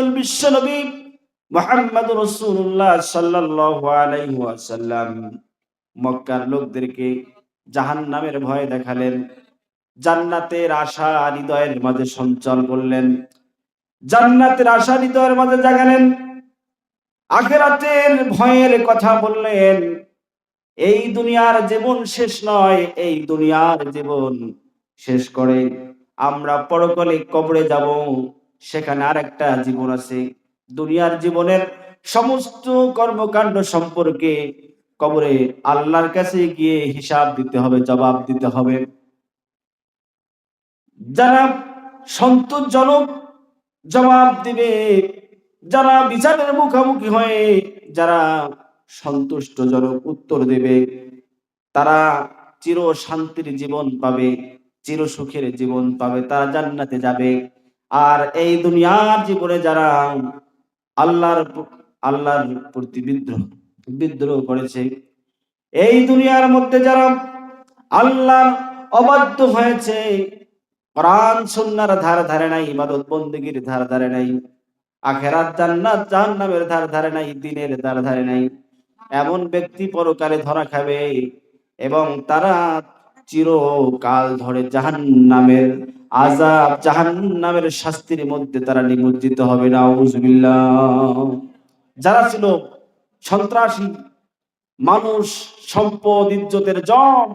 রসুল বিশ্বনবী মোহাম্মদ রসুল্লাহ সাল্লাল্লাহু আলাইহি মক্কার লোকদেরকে জাহান্নামের ভয় দেখালেন, জান্নাতের আশা হৃদয়ের মাঝে সঞ্চার করলেন, জান্নাতের আশা হৃদয়ের মাঝে জাগালেন, আখেরাতের ভয়ের কথা বললেন, এই দুনিয়ার জীবন শেষ নয়, এই দুনিয়ার জীবন শেষ করে আমরা পরকালে কবরে যাব। সেখানে আরেকটা জীবন আছে। দুনিয়ার জীবনের সমস্ত কর্মকাণ্ড সম্পর্কে কবরে আল্লাহর কাছে গিয়ে হিসাব দিতে হবে, জবাব দিতে হবে। যারা সন্তোষজনক জবাব দিবে, যারা বিচারের মুখোমুখি হয়ে, যারা সন্তুষ্টজনক উত্তর দেবে, তারা চির শান্তির জীবন পাবে চির সুখের জীবন পাবে, তারা জান্নাতে যাবে। আর এই দুনিয়ার জীবনে যারা আল্লাহর আল্লাহর প্রতি বিদ্রোহ বিদ্রোহ করেছে, এই দুনিয়ার মধ্যে যারা আল্লাহর অবাধ্য হয়েছে প্রাণ সুন্নার ধারে ধারে নাই, ইবাদত বন্দীগীর ধারে ধারে নাই, আখেরাত জান্নাত, জাহান্নামের ধারে ধারে নাই, দিনের ধারে ধারে নাই, এমন ব্যক্তি পরকালে ধরা খাবে এবং তারা চিরকাল ধরে জাহান্নামের আজাব জাহান্নামের শাস্তির মধ্যে তারা নিমজ্জিত হবে না যারা ছিল সন্ত্রাসী, মানুষ, সম্পদ, ইজ্জতের জম,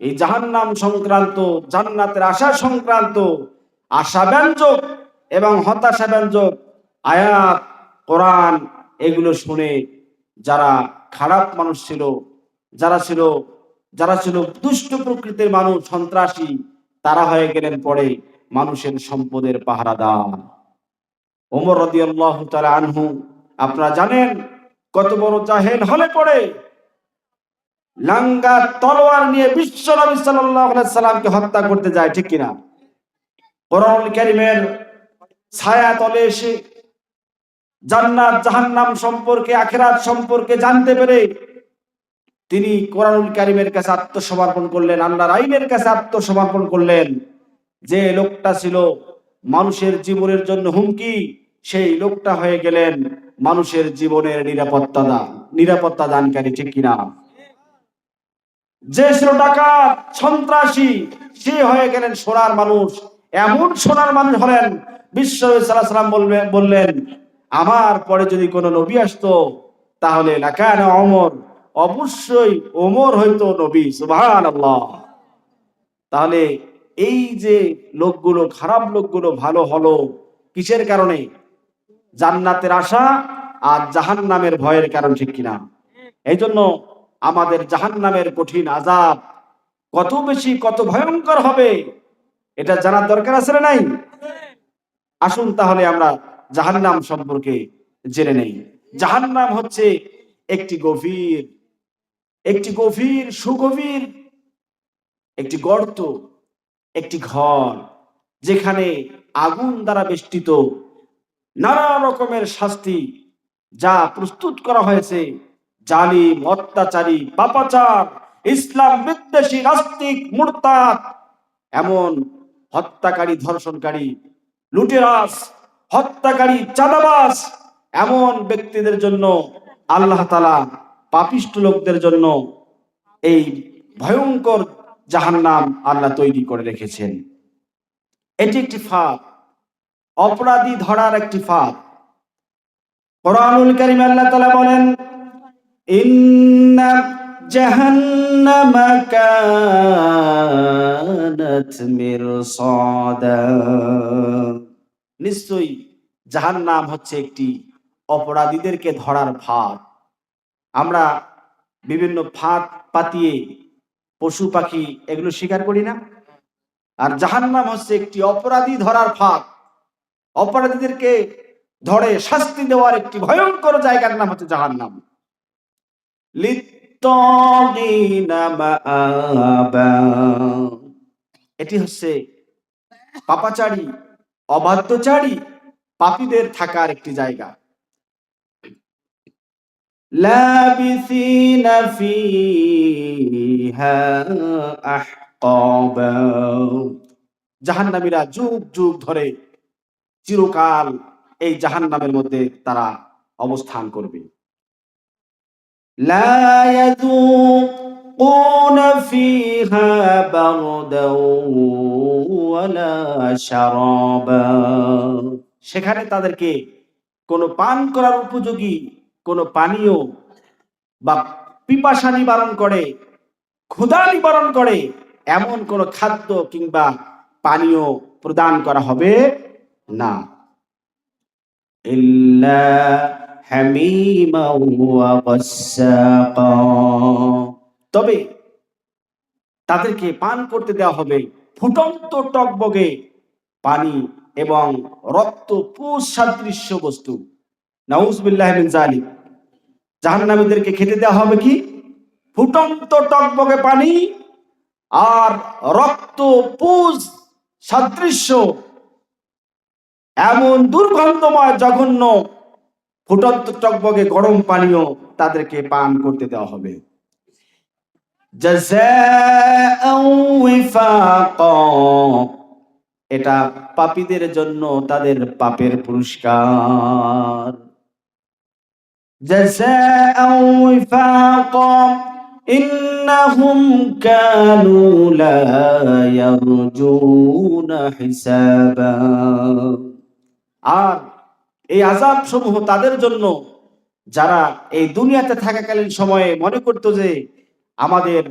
এই জাহান্নাম সংক্রান্ত, জান্নাতের আশা সংক্রান্ত আশা ব্যঞ্জক এবং হতাশা ব্যঞ্জক আয়াত, কোরআন, এগুলো শুনে যারা খারাপ মানুষ ছিল, যারা ছিল যারা ছিল দুষ্ট প্রকৃতির মানুষ, সন্ত্রাসী তারা হয়ে গেলেন পরে মানুষের সম্পদের পাহারাদার। ওমর রাদিয়াল্লাহু তাআলা আনহু, আপনারা জানেন কত বড় জাহেল হলে পড়ে লাঙ্গা তলোয়ার নিয়ে বিশ্ব নবী সাল্লামকে হত্যা করতে যায়, ঠিক কিনা? কোরআনুল কারীমের ছায়া তলে এসে জান্নাত জাহান্নাম সম্পর্কে, আখেরাত সম্পর্কে জানতে পেরে তিনি কোরআনুল কারিমের কাছে আত্মসমর্পণ করলেন, আল্লাহর আইনের কাছে আত্মসমর্পণ করলেন। যে লোকটা ছিল মানুষের জীবনের জন্য হুমকি, সেই লোকটা হয়ে গেলেন মানুষের জীবনের নিরাপত্তা দান নিরাপত্তা দানকারী, ঠিক কিনা? যে ছিল ডাকাত, সন্ত্রাসী, সে হয়ে গেলেন সোনার মানুষ। এমন সোনার মানুষ হলেন, বিশ্ব সাল্লাম বললেন, আমার পরে যদি কোনো নবী আসতো, তাহলে লাকান অমর অবশ্যই ওমর হইতো নবী সুবহান আল্লাহ তাহলে এই যে লোকগুলো, খারাপ লোকগুলো ভালো হলো, কিসের কারণে? জান্নাতের আশা আর জাহান্নামের ভয়ের কারণ ঠিক কিনা? এই জন্য আমাদের জাহান্নামের কঠিন আজাব কত বেশি, কত ভয়ঙ্কর হবে, এটা জানার দরকার আছে নাই? আসুন তাহলে আমরা জাহান্নাম সম্পর্কে জেনে নেই। জাহান্নাম হচ্ছে একটি গভীর একটি গভীর, সুগভীর, একটি গর্ত, একটি ঘর, যেখানে আগুন দ্বারা বেষ্টিত নানা রকমের শাস্তি যা প্রস্তুত করা হয়েছে। জালিম, অত্যাচারী, পাপাচার, ইসলাম বিদ্বেষী, নাস্তিক, মুরতাদ, এমন হত্যাকারী, ধর্ষণকারী লুটেরাস হত্যাকারী চাঁদাবাস এমন ব্যক্তিদের জন্য আল্লাহ তালা পাপিষ্ট লোকদের জন্য এই ভয়ঙ্কর জাহান নাম আল্লাহ তৈরি করে রেখেছেন। এটি একটি ফাঁদ, অপরাধী ধরার একটি ফাঁদ। কোরআনুল কারীম আল্লাহ তালা বলেন, ইন্না নিশ্চয়ই জাহান্নাম হচ্ছে একটি অপরাধীদেরকে ধরার ফাঁদ। আমরা বিভিন্ন ফাঁদ পাতিয়ে পশু, পাখি এগুলো শিকার করি না। আর জাহান্নাম হচ্ছে একটি অপরাধী ধরার ফাঁদ। অপরাধীদেরকে ধরে শাস্তি দেওয়ার একটি ভয়ঙ্কর জায়গার নাম হচ্ছে জাহান্নাম। এটি হচ্ছে পাপাচারী, অবাধ্যচারী পাপীদের থাকার একটি জায়গা। লাবিসিনা ফিহা আহকাবা জাহান্নামীরা যুগ যুগ ধরে চিরকাল এই জাহান নামের মধ্যে তারা অবস্থান করবে لا يذوقون فيها بردا ولا شرابا সেখানে তাদেরকে কোনো পান করার উপযোগী কোনো পানীয় বা পিপাসা নিবারণ করে, ক্ষুধা নিবারণ করে, এমন কোন খাদ্য কিংবা পানীয় প্রদান করা হবে না। তবে তাদেরকে পান করতে দেওয়া হবে ফুটন্ত টকবগে পানি এবং রক্ত সাদৃশ্য বস্তু। নাউজবিল্লাহ জালিম জাহান্নামীদেরকে খেতে দেওয়া হবে কি? ফুটন্ত টকবগে পানি আর রক্ত, পুজ, সাদৃশ্য এমন দুর্গন্ধময়, জঘন্য ফুটন্ত টকবগে গরম পানিও তাদেরকে পান করতে দেওয়া হবে। এটা পাপীদের জন্য তাদের পাপের পুরস্কার। جزاء وفاقا إنهم كانوا لا يرجون حسابا আর এই আজাব সমূহ তাদের জন্য যারা এই দুনিয়াতে থাকাকালীন সময়ে মনে করতো যে আমাদের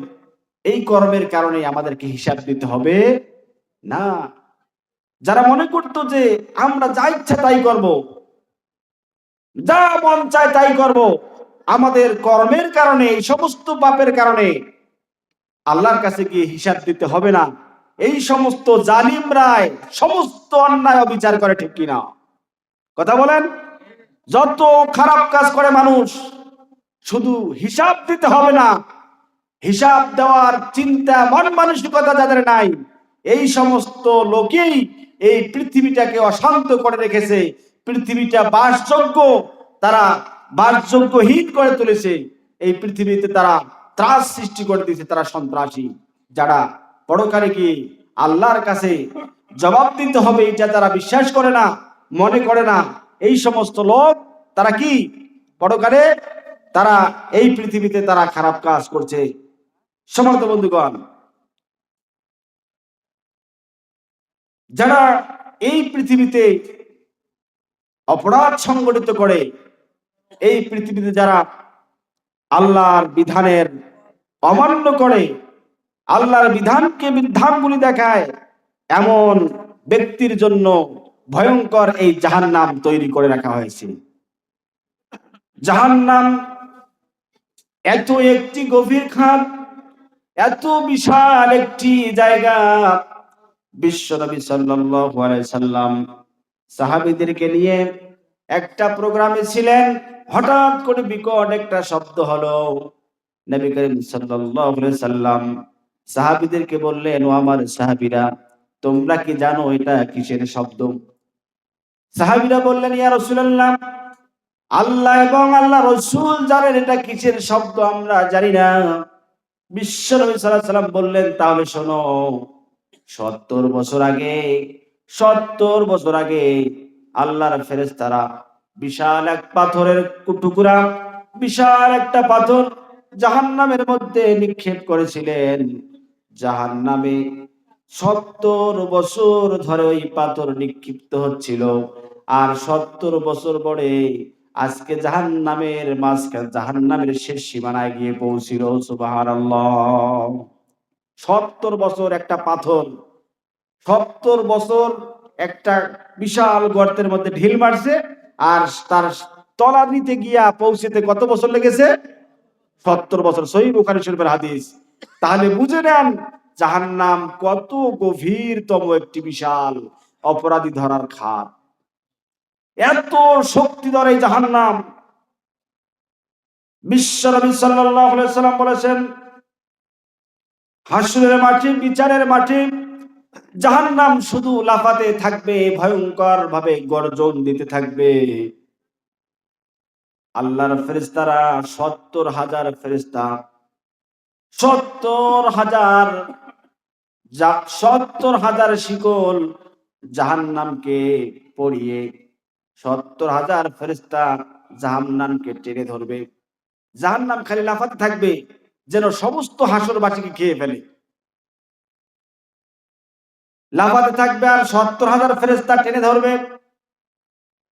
এই কর্মের কারণে আমাদেরকে হিসাব দিতে হবে না যারা মনে করতো যে আমরা যা ইচ্ছা তাই করব যা মন চায় তাই করব। আমাদের কর্মের কারণে, এই সমস্ত পাপের কারণে আল্লাহর কাছে গিয়ে হিসাব দিতে হবে না। এই সমস্ত জালিম রায় সমস্ত অন্যায় অবিচার করে ঠিক কিনা? কথা বলেন? যত খারাপ কাজ করে মানুষ, শুধু হিসাব দিতে হবে না। হিসাব দেওয়ার চিন্তা, মন মানসিকতা যাদের নাই, এই সমস্ত লোকেই এই পৃথিবীটাকে অশান্ত করে রেখেছে। পৃথিবীটা বাসযোগ্য তারা বাসযোগ্যহীন করে তুলেছে। এই পৃথিবীতে তারা ত্রাস সৃষ্টি করে দিয়েছে, তারা সন্ত্রাসী, যারা পরকালে কি আল্লাহর কাছে জবাব দিতে হবে, এটা তারা বিশ্বাস করে না, মনে করে না। এই সমস্ত লোক, তারা কি? পরকালে তারা এই পৃথিবীতে তারা খারাপ কাজ করছে। সমান্ত বন্ধুগণ, যারা এই পৃথিবীতে অপরাধ সংগঠিত করে এই পৃথিবীতে যারা আল্লাহর বিধানের অমান্য করে, আল্লাহর বিধানকে বিধানগুলি দেখায়, এমন ব্যক্তির জন্য ভয়ঙ্কর এই জাহান্নাম তৈরি করে রাখা হয়েছে। জাহান্নাম এত একটি গভীর খাত এত বিশাল একটি জায়গা, বিশ্ব নবী সাল্লাম সাহাবীদেরকে নিয়ে একটা প্রোগ্রামে ছিলেন, হঠাৎ করে বিকট একটা শব্দ হলো। নবী করিম সাল্লাল্লাহু সাল্লাম সাহাবীদেরকে বললেন, ও আমার সাহাবীরা, তোমরা কি জানো এটা কিসের শব্দ? সাহাবীরা বললেন, ইয়া রাসূলুল্লাহ, আল্লাহ এবং আল্লাহ রসুল জানেন এটা কিসের শব্দ, আমরা জানি না। বিশ্ব নবী সাল্লাল্লাহু আলাইহি সাল্লাম বললেন, তাহলে শোনো, সত্তর বছর আগে সত্তর বছর আগে আল্লাহর ফেরেশতারা বিশাল এক পাথরের টুকরা, বিশাল একটা পাথর জাহান্নামের মধ্যে নিক্ষেপ করেছিলেন। জাহান্নামে সত্তর বছর ধরে ওই পাথর নিক্ষিপ্ত হচ্ছিল। আর সত্তর বছর পরে আজকে জাহান নামের মাঝখানে জাহান নামের শেষ সীমানায় গিয়ে পৌঁছিল সুবাহার সত্তর বছর একটা পাথর সত্তর বছর একটা বিশাল গর্তের মধ্যে ঢিল মারছে, আর তার তলা নিতে গিয়া পৌঁছেতে কত বছর লেগেছে? সত্তর বছর। সহি বুখারি শরীফের হাদিস। তাহলে বুঝে নেন, জাহান্নাম কত গভীরতম একটি বিশাল অপরাধী ধরার খাত। এত শক্তি ধরে জাহান্নাম। নাম সাল্লাম বলেছেন, হাসরের মাঠে বিচারের মাঠে জাহান্নাম শুধু লাফাতে থাকবে ভয়ঙ্কর ভাবে গর্জন দিতে থাকবে। আল্লাহর ফেরেশতারা সত্তর হাজার ফেরেশতা, সত্তর হাজার সত্তর হাজার শিকল জাহান্নামকে পড়িয়ে সত্তর হাজার ফেরেস্তা জাহান্নামকে টেনে ধরবে। জাহান্নাম খালি লাফাতে থাকবে, যেন সমস্ত হাসরবাসীকে খেয়ে ফেলে। লাফাতে থাকবে আর সত্তর হাজার ফেরেস্তা টেনে ধরবে।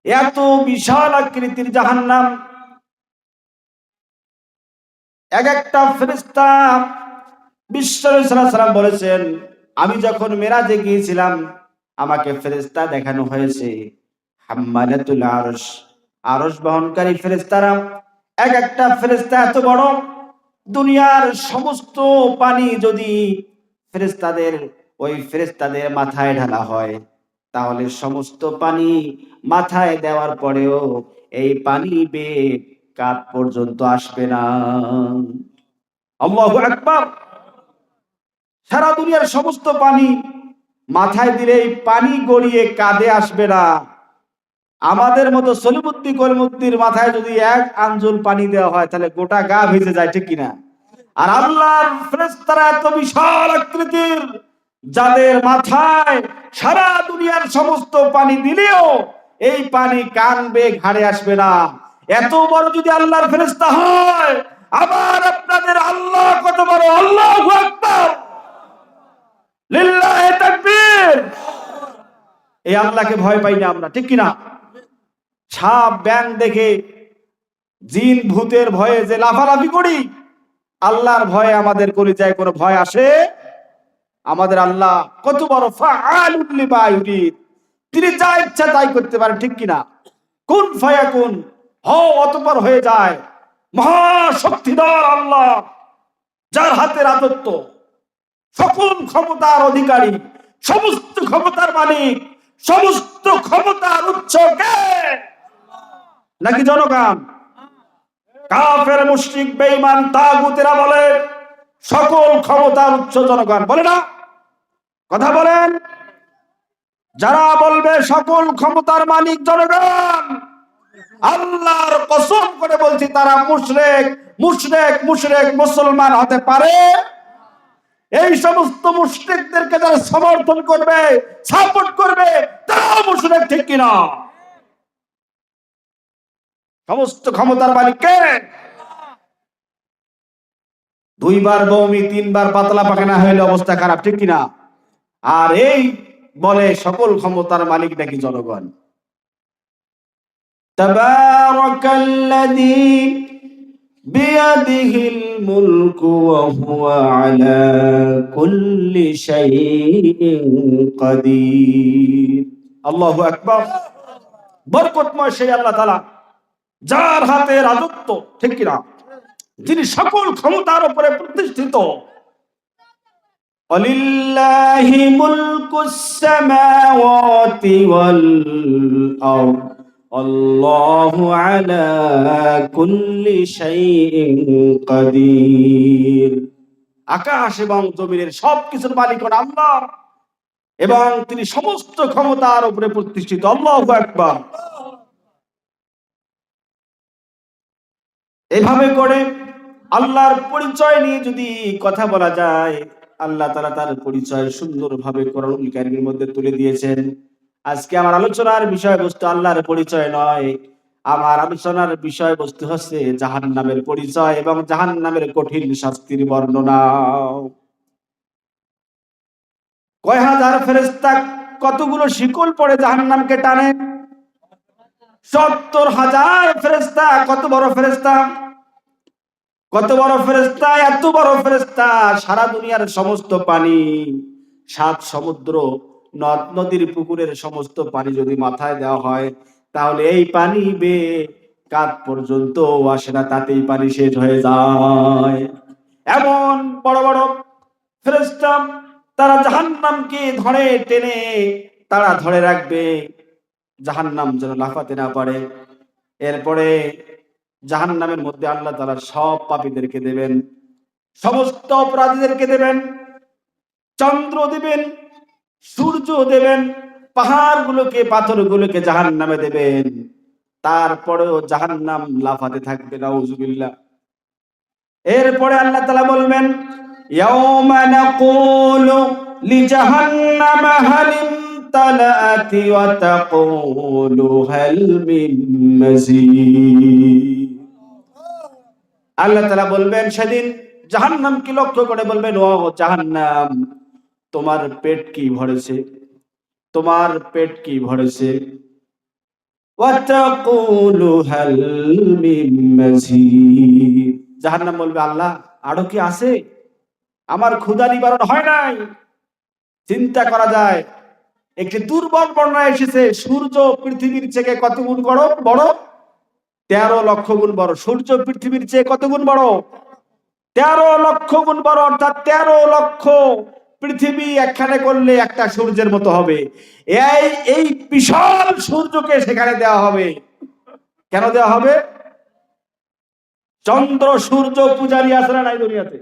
এত বিশাল আকৃতির জাহান্নাম। এক একটা ফেরেস্তা বিশ্ব সাল্লাম বলেছেন, আমি যখন মেরাজে গিয়েছিলাম, আমাকে ফেরেস্তা দেখানো হয়েছে। হাম্মালাতুল আরশ। বহনকারী ফেরেস্তারা এক একটা ফেরেস্তা এত বড়, দুনিয়ার সমস্ত পানি যদি ফেরেস্তাদের ওই ফেরেস্তাদের মাথায় ঢালা হয়। তাহলে সমস্ত পানি মাথায় দেওয়ার পরেও এই পানি বেয়ে কাত পর্যন্ত আসবে না। আল্লাহু আকবার! সারা দুনিয়ার সমস্ত পানি মাথায় দিলে এই পানি গড়িয়ে কাঁধে আসবে না। আমাদের মতো সলিমুদ্দি কলিমুদ্দির মাথায় যদি এক আঞ্জল পানি দেওয়া হয়, তাহলে গোটা গা ভিজে যায়, ঠিক কিনা? আর আল্লাহর ফেরেশতারা এত বিশাল আকৃতির! যাদের মাথায় সারা দুনিয়ার সমস্ত পানি দিলেও এই পানি কান বেয়ে ঘাড়ে আসবে না। এত বড় যদি আল্লাহর ফেরেস্তা হয়, আবার আপনাদের আল্লাহ কত বড়? আল্লাহু এই আল্লাহকে ভয় পাই না আমরা, ঠিক কিনা? সাপ ব্যাং দেখে জিন, ভূতের ভয়ে যে লাফালাফি করি, আল্লাহর ভয়ে আমাদের কলিজায় কোনো ভয় আসে আমাদের আল্লাহ কত বড় তিনি যা ইচ্ছা তাই করতে পারেন, ঠিক কিনা? কোন ফায়াকুন, হও অতপর হয়ে যায়। মহা শক্তিধর আল্লাহ, যার হাতে রাজত্ব সকল ক্ষমতার অধিকারী, সমস্ত ক্ষমতার মালিক, সমস্ত ক্ষমতার উচ্চ কে? নাকি জনগণ? কাফের, মুশরিক, বেঈমান, তাগুতেরা বলে সকল ক্ষমতার উচ্চ জনগণ বলে না? কথা বলেন। যারা বলবে সকল ক্ষমতার মালিক জনগণ, আল্লাহর কসম করে বলছি, তারা মুশরেক মুশরেক মুশরেক মুসলমান হতে পারে। এই সমস্ত মুশরিকদেরকে যারা সমর্থন করবে, সাপোর্ট করবে, তারাও মুশরিক ঠিক কিনা? সমস্ত ক্ষমতার মালিক কে? দুইবার বৌমি, তিনবার পাতলা পাখানা হইলে অবস্থা খারাপ, ঠিক কিনা? আর এই বলে সকল ক্ষমতার মালিক নাকি জনগণ। তাবারাকাল্লাযী বিয়াদিহিল মুলকু ওয়া হুয়া আলা কুল্লি শাইইন কাদির। আল্লাহু আকবার। বরকতময় সেই আল্লাহ তাআলা, যার হাতে রাজত্ব, ঠিক কি না যিনি সকল ক্ষমতার উপরে প্রতিষ্ঠিত ولله ملك السماوات والأرض الله على كل شيء قدير আকাশ এবং জমিনের সব কিছুর মালিক হন আল্লাহ এবং তিনি সমস্ত ক্ষমতার উপরে প্রতিষ্ঠিত আল্লাহ একবার এভাবে করে আল্লাহর পরিচয় নিয়ে যদি কথা বলা যায়, আল্লাহ তারা তার পরিচয় সুন্দরভাবে করণুল কারিমের মধ্যে তুলে দিয়েছেন। আজকে আমার আলোচনার বিষয়বস্তু আল্লাহর পরিচয় নয়। আমার আলোচনার বিষয়বস্তু হচ্ছে জাহান নামের পরিচয় এবং জাহান নামের কঠিন শাস্তির বর্ণনা। কয় হাজার ফেরেস্তা কতগুলো শিকল পড়ে জাহান নামকে টানে? সত্তর হাজার ফেরেস্তা কত বড় ফেরেস্তা কত বড় ফেরেস্তা এত বড় ফেরেস্তা সারা দুনিয়ার সমস্ত পানি, সাত সমুদ্র, নদ, নদীর পুকুরের সমস্ত পানি যদি মাথায় দেওয়া হয়, তাহলে এই পানি বে কাত পর্যন্ত আসে না, তাতেই পানি শেষ হয়ে যায়। এমন বড় বড় ফেরেস্তা তারা জাহান্নামকে ধরে, টেনে তারা ধরে রাখবে। জাহান্নাম যেন লাফাতে না পারে। এরপরে জাহান্নামের মধ্যে আল্লাহ তারা সব পাপীদেরকে দেবেন সমস্ত অপরাধীদেরকে দেবেন চন্দ্র দেবেন সূর্য দেবেন পাহাড়গুলোকে পাথরগুলোকে জাহান্নামে দেবেন তারপরেও জাহান্নাম লাফাতে থাকবে নাউজুবিল্লাহ এরপরে আল্লাহ তাআলা বলবেন يوم نقول لجهنم هل امتلأت وتقول هل من مزيد আল্লাহ তালা বলবেন সেদিন জাহান্নাম কি লক্ষ্য করে বলবেন, ও জাহান্নাম, তোমার পেট কি ভরেছে? তোমার পেট কি ভরেছে? জাহান্নাম বলবে, আল্লাহ, আরও কি আছে? আমার ক্ষুদা নিবারণ হয় নাই। চিন্তা করা যায়, একটি দুর্বল বর্ণায় এসেছে, সূর্য পৃথিবীর থেকে কত গুণ গরম, বড়? তেরো লক্ষ গুণ বড়। সূর্য পৃথিবীর চেয়ে কত গুণ বড়? তেরো লক্ষ গুণ বড়, অর্থাৎ তেরো লক্ষ। পৃথিবী একখানে করলে একটা সূর্যের মতো হবে। এই এই বিশাল সূর্যকে সেখানে দেওয়া হবে। কেন দেওয়া হবে? চন্দ্র সূর্য পূজারি আছে না নাই দুনিয়াতে?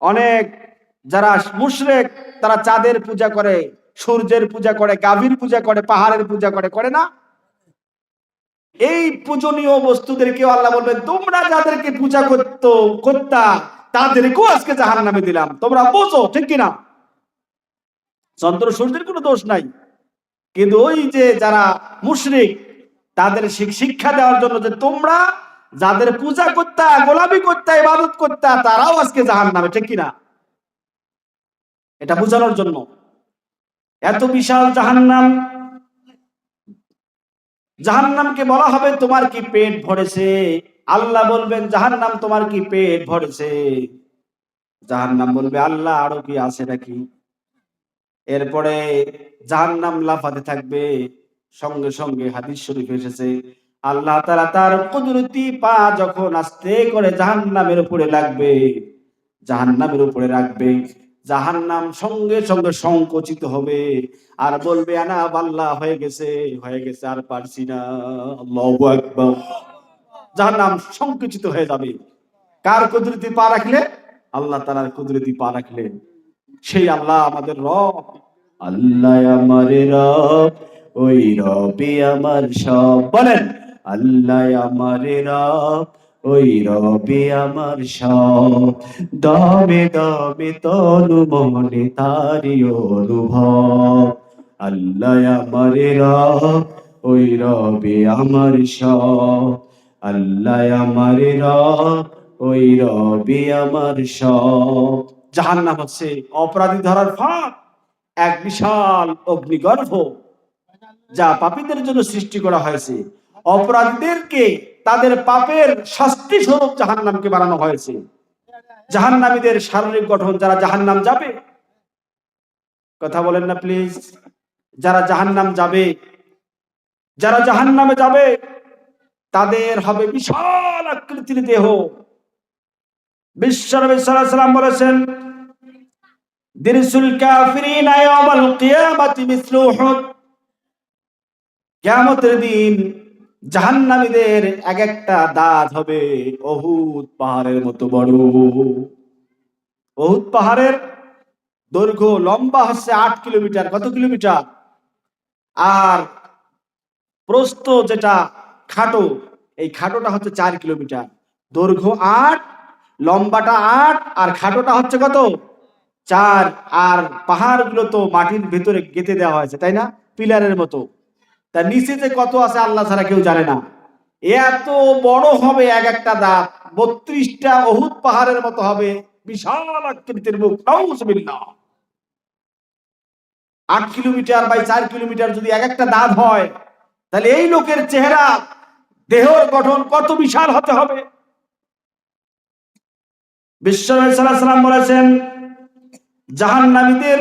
অনেক যারা মুশরেক, তারা চাঁদের পূজা করে, সূর্যের পূজা করে, গাভীর পূজা করে, পাহাড়ের পূজা করে করে না? এই পূজনীয় বস্তুদেরকেও আল্লাহ বলবেন, তোমরা যাদেরকে পূজা করতো, করতা, তাদেরকেও আজকে জাহান নামে দিলাম। তোমরা বোঝো, ঠিক কিনা? চন্দ্র সূর্যের কোনো দোষ নাই। কিন্তু ওই যে যারা মুশরিক, তাদের শিক্ষা দেওয়ার জন্য যে তোমরা যাদের পূজা করতা, গোলামি করতা, ইবাদত করতা, তারাও আজকে জাহান নামে ঠিক কিনা? এটা বোঝানোর জন্য। এত বিশাল জাহান্নাম জাহান্নামকে বলা হবে, তোমার কি পেট ভরেছে? আল্লাহ বলবেন, জাহান্নাম, তোমার কি পেট ভরেছে? জাহান্নাম বলবে, আল্লাহ, আরও কি আছে নাকি? এরপরে জাহান্নাম লাফাতে থাকবে। সঙ্গে সঙ্গে হাদিস শরীফ এসেছে। আল্লাহ তারা তার কুদরতি পা যখন আস্তে করে জাহান্নামের উপরে লাগবে জাহান্নামের উপরে রাখবে জাহান্নাম সঙ্গে সঙ্গে সংকুচিত হবে। আর বলবে, আনা আল্লাহ হয়ে গেছে হয়ে গেছে, আর পারছি না। আকবার। জাহান্নাম সংকুচিত হয়ে যাবে। কার কুদরতি পা রাখলে? আল্লাহ তাআলার কুদরতি পা রাখলে। সেই আল্লাহ আমাদের রব। আল্লাহ আমার রব, ওই রবি আমার সব। বলেন, আল্লাহ আমার রব ওই রবি আমার সব দমে দমে তনু মনে তারি অনুভব। আল্লাহ আমার রব, ওই রবি আমার সব আল্লাহ আমার রব, ওই রবি আমার সব জাহান নাম হচ্ছে অপরাধী ধরার ফাঁক এক বিশাল অগ্নিগর্ভ, যা পাপীদের জন্য সৃষ্টি করা হয়েছে। অপরাধীদেরকে তাদের পাপের শাস্তি স্বরূপ জাহান্নামকে বানানো হয়েছে। জাহান্নামীদের শারীরিক গঠন যারা জাহান্নাম যাবে, কথা বলেন না প্লিজ যারা জাহান্নাম যাবে, যারা জাহান্নামে যাবে, তাদের হবে বিশাল আকৃতির দেহ। বিশ্বনবী বলেছেন উহুদ কিয়ামতের দিন জাহান্নামীদের এক একটা দাঁত হবে অহুত পাহাড়ের মতো বড়। অহুত পাহাড়ের দৈর্ঘ্য লম্বা হচ্ছে আট কিলোমিটার। কত কিলোমিটার? আর প্রস্থ যেটা খাটো, এই খাটোটা হচ্ছে চার কিলোমিটার। দৈর্ঘ্য আট, লম্বাটা আট, আর খাটোটা হচ্ছে কত? চার। আর পাহাড়গুলো তো মাটির ভেতরে গেঁথে দেওয়া হয়েছে, তাই না? পিলারের মতো। তার নিচে যে কত আছে আল্লাহ ছাড়া কেউ জানে না। এত বড় হবে এক একটা দাঁত, বত্রিশটা অহুত পাহাড়ের মতো হবে, বিশাল আকৃতির মুখ আট কিলোমিটার বাই চার কিলোমিটার যদি এক একটা দাঁত হয়, তাহলে এই লোকের চেহারা, দেহর গঠন কত বিশাল হতে হবে। বিশ্বসাল্লাম বলেছেন, জাহান্নামীদের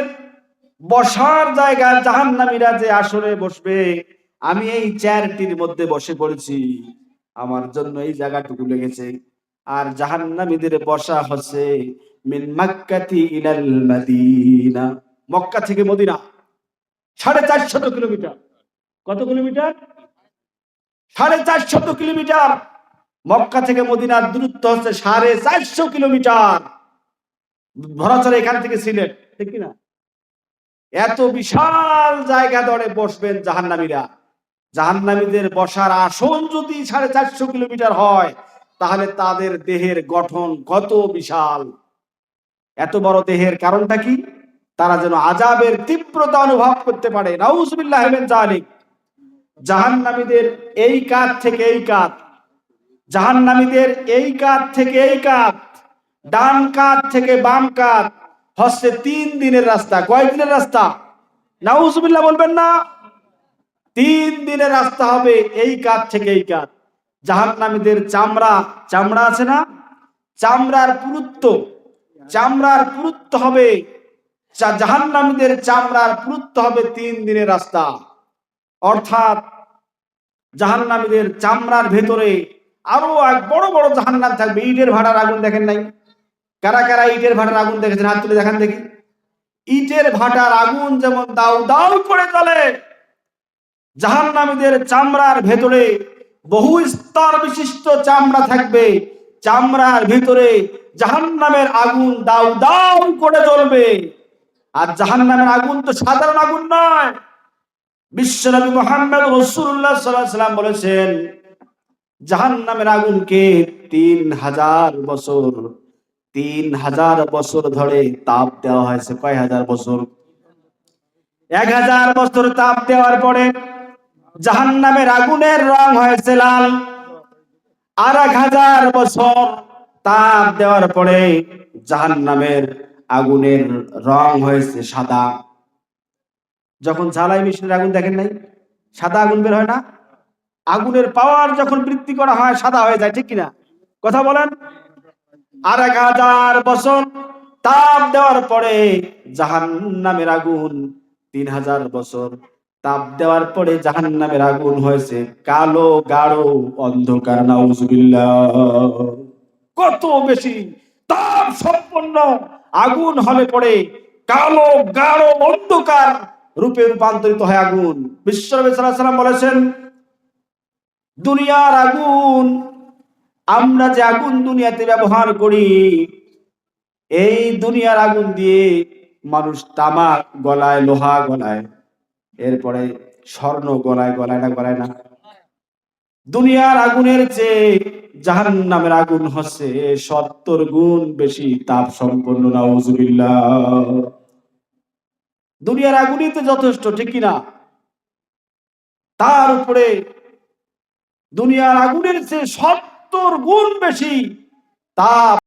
বসার জায়গা জাহান্নামীরা যে আসরে বসবে আমি এই চেয়ারটির মধ্যে বসে পড়েছি। আমার জন্য এই জায়গাটুকু লেগেছে। আর জাহান্নামীদের বসা হচ্ছে মিন মাক্কাতি ইলাল মাদিনা। মক্কা থেকে মদিনা। সাড়ে চারশত কিলোমিটার। কত কিলোমিটার? সাড়ে চারশত কিলোমিটার। মক্কা থেকে মদিনার দূরত্ব হচ্ছে সাড়ে চারশো কিলোমিটার। ভরাচরে এখান থেকে সিলেট, ঠিক কিনা? এত বিশাল জায়গা ধরে বসবেন জাহান্নামীরা। জাহান্নামীদের বসার আসন যদি সাড়ে চারশো কিলোমিটার হয়, তাহলে তাদের দেহের গঠন কত বিশাল? এত বড় দেহের কারণটা কি? তারা যেন আজাবের তীব্রতা অনুভব করতে পারে। নাউজুবিল্লাহ জালিক জাহান্নামীদের এই কাজ থেকে এই কাজ জাহান্নামীদের এই কাজ থেকে এই কাজ ডান কাত থেকে বাম কাত। হচ্ছে তিন দিনের রাস্তা। কয় দিনের রাস্তা? নাউজুবিল্লাহ বলবেন না। তিন দিনের রাস্তা হবে এই কাজ থেকে এই কাত। জাহান্নামীদের চামড়া চামড়া আছে না? চামড়ার পুরুত্ব চামড়ার পুরুত্ব হবে জাহান্নামীদের চামড়ার পুরুত্ব হবে তিন দিনের রাস্তা। অর্থাৎ জাহান্নামীদের চামড়ার ভেতরে আরও এক বড় বড় জাহান্নাম থাকবে। ইটের ভাড়ার আগুন দেখেন নাই? কারা কারা ইটের ভাটার আগুন দেখেছেন? হাত তুলে দেখান দেখি। ইটের ভাটার আগুন যেমন দাউ দাউ করে চলে জাহান্নামীদের চামড়ার ভেতরে বহু স্তর বিশিষ্ট চামড়া থাকবে। চামড়ার ভিতরে জাহান্নামের আগুন দাউ দাউ করে জ্বলবে। আর জাহান্নামের আগুন তো সাধারণ আগুন নয়। বিশ্বনবী মোহাম্মদ রসুল্লাহ সাল্লাহ সাল্লাম বলেছেন, জাহান্নামের আগুনকে তিন হাজার বছর, তিন হাজার বছর ধরে তাপ দেওয়া হয়েছে। কয় হাজার বছর? এক হাজার বছর তাপ দেওয়ার পরে জাহান্নামের আগুনের রং হয়েছে লাল। আর এক হাজার বছর তাপ দেওয়ার পরে জাহান্নামের আগুনের রং হয়েছে সাদা। যখন ঝালাই মেশিনের আগুন দেখেন নাই? সাদা আগুন বের হয় না? আগুনের পাওয়ার যখন বৃদ্ধি করা হয়, সাদা হয়ে যায়, ঠিক কিনা? কথা বলেন? আর এক হাজার বছর তাপ দেওয়ার পরে জাহান নামের আগুন তিন হাজার বছর তাপ দেওয়ার পরে জাহান নামের আগুন হয়েছে। কালো, গাঢ়, অন্ধকার কত বেশি তাপ সম্পন্ন আগুন হলে পরে। কালো, গাঢ়, অন্ধকার রূপে রূপান্তরিত হয় আগুন। বিশ্বনবী সাল্লাল্লাহু বলেছেন, দুনিয়ার আগুন, আমরা যে আগুন দুনিয়াতে ব্যবহার করি, এই দুনিয়ার আগুন দিয়ে মানুষ তামাক গলায়, লোহা গলায় এরপরে স্বর্ণ গলায় গলায় না গলায় না। দুনিয়ার আগুনের চেয়ে জাহান নামের আগুন হচ্ছে সত্তর গুণ বেশি তাপ সম্পন্ন, নাউজুবিল্লাহ। দুনিয়ার আগুনই তো যথেষ্ট, ঠিক কিনা? তার উপরে দুনিয়ার আগুনের চেয়ে সত্তর গুণ বেশি তাপ